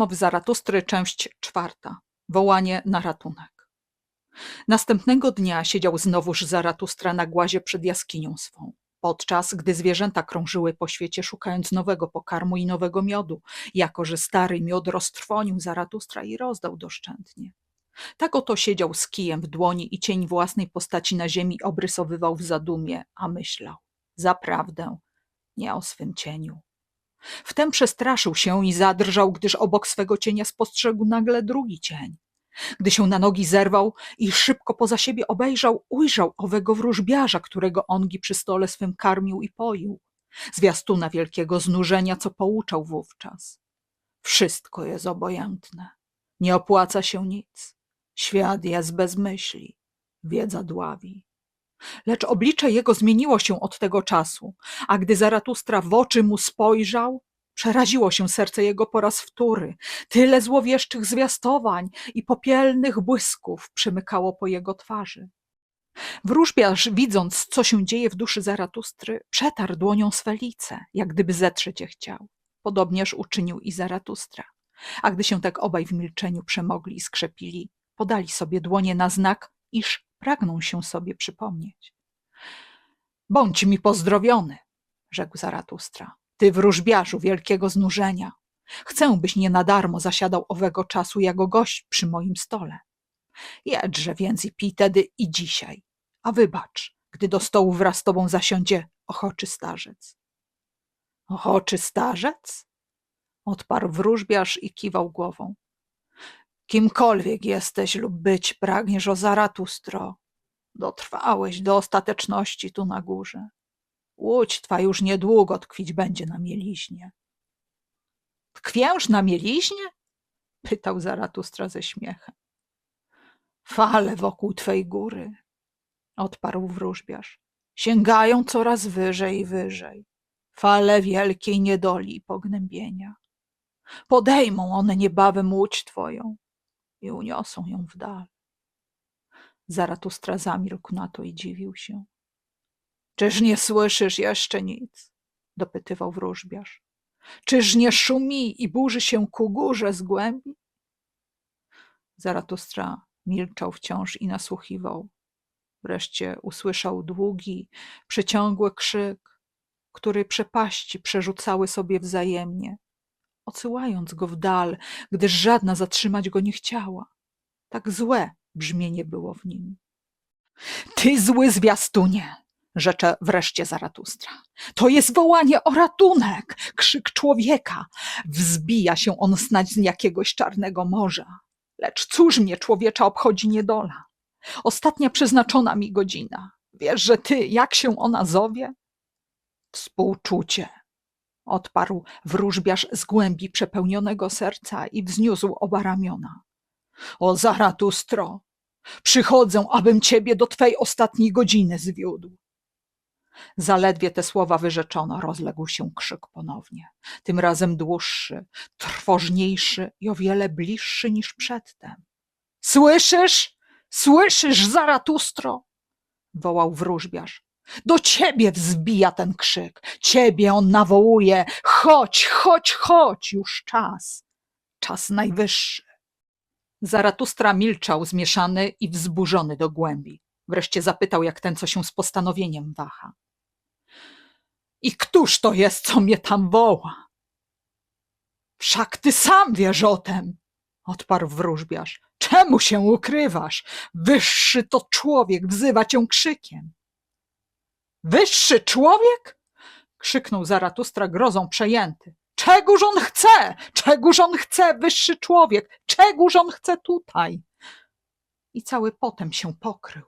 Mowy Zaratustry, część czwarta. Wołanie na ratunek. Następnego dnia siedział znowuż Zaratustra na głazie przed jaskinią swą. Podczas gdy zwierzęta krążyły po świecie, szukając nowego pokarmu i nowego miodu, jako że stary miod roztrwonił Zaratustra i rozdał doszczętnie. Tak oto siedział z kijem w dłoni i cień własnej postaci na ziemi obrysowywał w zadumie, a myślał: Zaprawdę, nie o swym cieniu. Wtem przestraszył się i zadrżał, gdyż obok swego cienia spostrzegł nagle drugi cień. Gdy się na nogi zerwał i szybko poza siebie obejrzał, ujrzał owego wróżbiarza, którego ongi przy stole swym karmił i poił. Zwiastuna wielkiego znużenia, co pouczał wówczas. Wszystko jest obojętne. Nie opłaca się nic. Świat jest bez myśli. Wiedza dławi. Lecz oblicze jego zmieniło się od tego czasu, a gdy Zaratustra w oczy mu spojrzał, przeraziło się serce jego po raz wtóry. Tyle złowieszczych zwiastowań i popielnych błysków przemykało po jego twarzy. Wróżbiarz, widząc, co się dzieje w duszy Zaratustry, przetarł dłonią swe lice, jak gdyby zetrzeć je chciał. Podobnież uczynił i Zaratustra. A gdy się tak obaj w milczeniu przemogli i skrzepili, podali sobie dłonie na znak, iż pragną się sobie przypomnieć. Bądź mi pozdrowiony, rzekł Zaratustra, ty wróżbiarzu wielkiego znużenia. Chcę, byś nie na darmo zasiadał owego czasu jako gość przy moim stole. Jedźże więc i pij tedy i dzisiaj, a wybacz, gdy do stołu wraz z tobą zasiądzie ochoczy starzec. Ochoczy starzec? Odparł wróżbiarz i kiwał głową. Kimkolwiek jesteś lub być pragniesz o Zaratustro, dotrwałeś do ostateczności tu na górze. Łódź twa już niedługo tkwić będzie na mieliźnie. Tkwięż na mieliźnie? pytał Zaratustra ze śmiechem. Fale wokół twej góry, odparł wróżbiarz, sięgają coraz wyżej i wyżej. Fale wielkiej niedoli i pognębienia. Podejmą one niebawem łódź twoją i uniosą ją w dal. Zaratustra zamilkł na to i dziwił się. Czyż nie słyszysz jeszcze nic? dopytywał wróżbiarz. Czyż nie szumi i burzy się ku górze z głębi? Zaratustra milczał wciąż i nasłuchiwał. Wreszcie usłyszał długi, przeciągły krzyk, który przepaści przerzucały sobie wzajemnie, odsyłając go w dal, gdyż żadna zatrzymać go nie chciała. Tak złe brzmienie było w nim. Ty zły zwiastunie! rzecze wreszcie Zaratustra. To jest wołanie o ratunek, krzyk człowieka. Wzbija się on snać z jakiegoś czarnego morza. Lecz cóż mnie człowiecza obchodzi niedola? Ostatnia przeznaczona mi godzina. Wiesz, że ty, jak się ona zowie? Współczucie, odparł wróżbiarz z głębi przepełnionego serca i wzniósł oba ramiona. O Zaratustro, przychodzę, abym ciebie do twej ostatniej godziny zwiódł. Zaledwie te słowa wyrzeczono, rozległ się krzyk ponownie. Tym razem dłuższy, trwożniejszy i o wiele bliższy niż przedtem. Słyszysz? Słyszysz, Zaratustro? wołał wróżbiarz. Do ciebie wzbija ten krzyk. Ciebie on nawołuje. Chodź, chodź, chodź, już czas. Czas najwyższy. Zaratustra milczał, zmieszany i wzburzony do głębi. Wreszcie zapytał, jak ten, co się z postanowieniem waha. I któż to jest, co mnie tam woła? Wszak ty sam wiesz o tem, odparł wróżbiarz. Czemu się ukrywasz? Wyższy to człowiek wzywa cię krzykiem. Wyższy człowiek? krzyknął Zaratustra grozą przejęty. Czegóż on chce? Czegóż on chce, wyższy człowiek? Czegóż on chce tutaj? I cały potem się pokrył.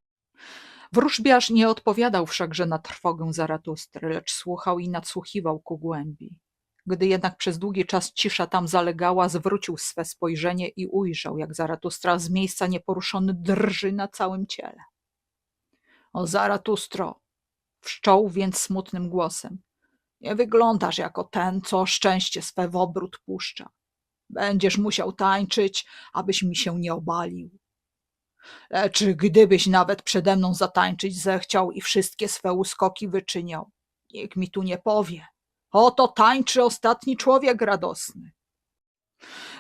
Wróżbiarz nie odpowiadał wszakże na trwogę Zaratustry, lecz słuchał i nadsłuchiwał ku głębi. Gdy jednak przez długi czas cisza tam zalegała, zwrócił swe spojrzenie i ujrzał, jak Zaratustra z miejsca nieporuszony drży na całym ciele. O Zaratustro, wszczął więc smutnym głosem. Nie wyglądasz jako ten, co szczęście swe w obrót puszcza. Będziesz musiał tańczyć, abyś mi się nie obalił. Lecz gdybyś nawet przede mną zatańczyć zechciał i wszystkie swe uskoki wyczyniał, nikt mi tu nie powie. Oto tańczy ostatni człowiek radosny.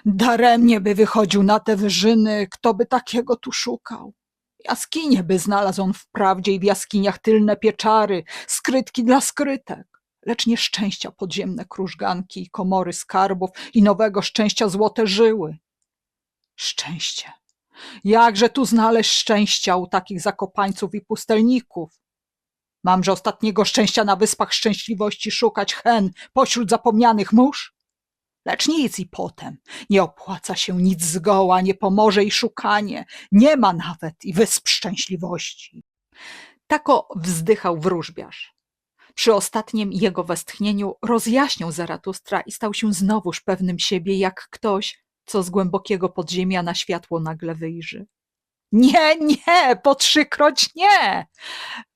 Daremnie by wychodził na te wyżyny, kto by takiego tu szukał. Jaskinie by znalazł on wprawdzie i w jaskiniach tylne pieczary, skrytki dla skrytek, lecz nieszczęścia podziemne krużganki i komory skarbów i nowego szczęścia złote żyły. Szczęście. Jakże tu znaleźć szczęścia u takich zakopańców i pustelników? Mamże ostatniego szczęścia na wyspach szczęśliwości szukać hen pośród zapomnianych mórz? Lecz nic i potem. Nie opłaca się nic zgoła, nie pomoże i szukanie. Nie ma nawet i wysp szczęśliwości. Tako wzdychał wróżbiarz. Przy ostatnim jego westchnieniu rozjaśnił Zaratustra i stał się znowuż pewnym siebie, jak ktoś, co z głębokiego podziemia na światło nagle wyjrzy. Nie, nie, po trzykroć nie!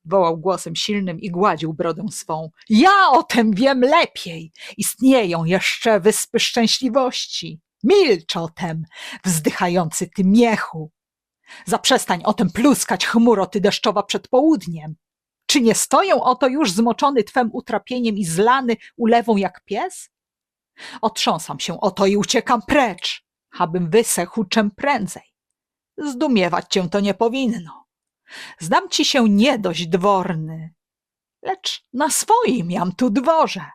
wołał głosem silnym i gładził brodę swą. Ja o tym wiem lepiej. Istnieją jeszcze wyspy szczęśliwości. Milcz o tem, wzdychający ty miechu. Zaprzestań o tym pluskać chmuro ty deszczowa przed południem. Czy nie stoją oto już zmoczony twem utrapieniem i zlany ulewą jak pies? Otrząsam się oto i uciekam precz, abym wysechł czem prędzej. Zdumiewać cię to nie powinno. Zdam ci się nie dość dworny, lecz na swoim jam tu dworze.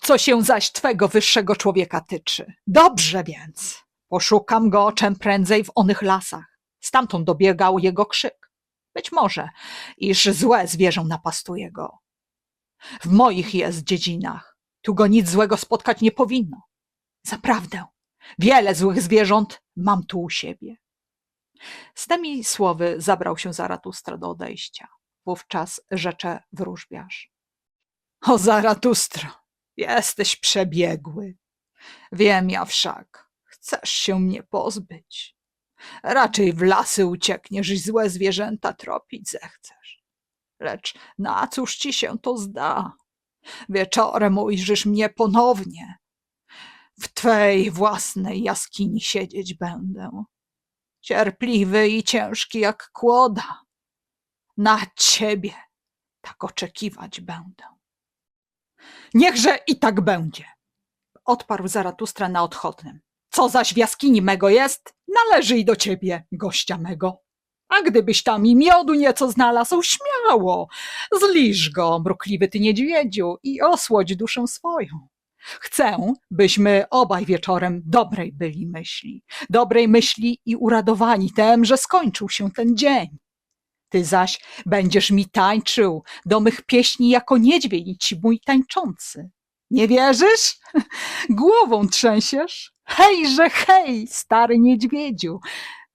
Co się zaś twego wyższego człowieka tyczy, dobrze więc, poszukam go czem prędzej w onych lasach. Stamtąd dobiegał jego krzyk. Być może, iż złe zwierzę napastuje go. W moich jest dziedzinach, tu go nic złego spotkać nie powinno. Zaprawdę, wiele złych zwierząt mam tu u siebie. Z tymi słowy zabrał się Zaratustra do odejścia. Wówczas rzecze wróżbiarz. O Zaratustro, jesteś przebiegły. Wiem ja wszak, chcesz się mnie pozbyć. Raczej w lasy uciekniesz i złe zwierzęta tropić zechcesz. Lecz na cóż ci się to zda? Wieczorem ujrzysz mnie ponownie. W twej własnej jaskini siedzieć będę cierpliwy i ciężki jak kłoda. Na ciebie tak oczekiwać będę. Niechże i tak będzie, odparł Zaratustra na odchodnym. Co zaś w jaskini mego jest, należy i do ciebie, gościa mego. A gdybyś tam i miodu nieco znalazł, śmiało, zliż go, mrukliwy ty niedźwiedziu, i osłodź duszę swoją. Chcę, byśmy obaj wieczorem dobrej byli myśli, dobrej myśli i uradowani tem, że skończył się ten dzień. Ty zaś będziesz mi tańczył do mych pieśni jako niedźwiedź mój tańczący. Nie wierzysz? Głową trzęsiesz? Hejże, hej, stary niedźwiedziu,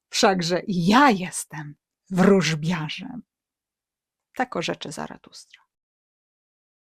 wszakże ja jestem wróżbiarzem. Tak o rzeczy Zaratustra.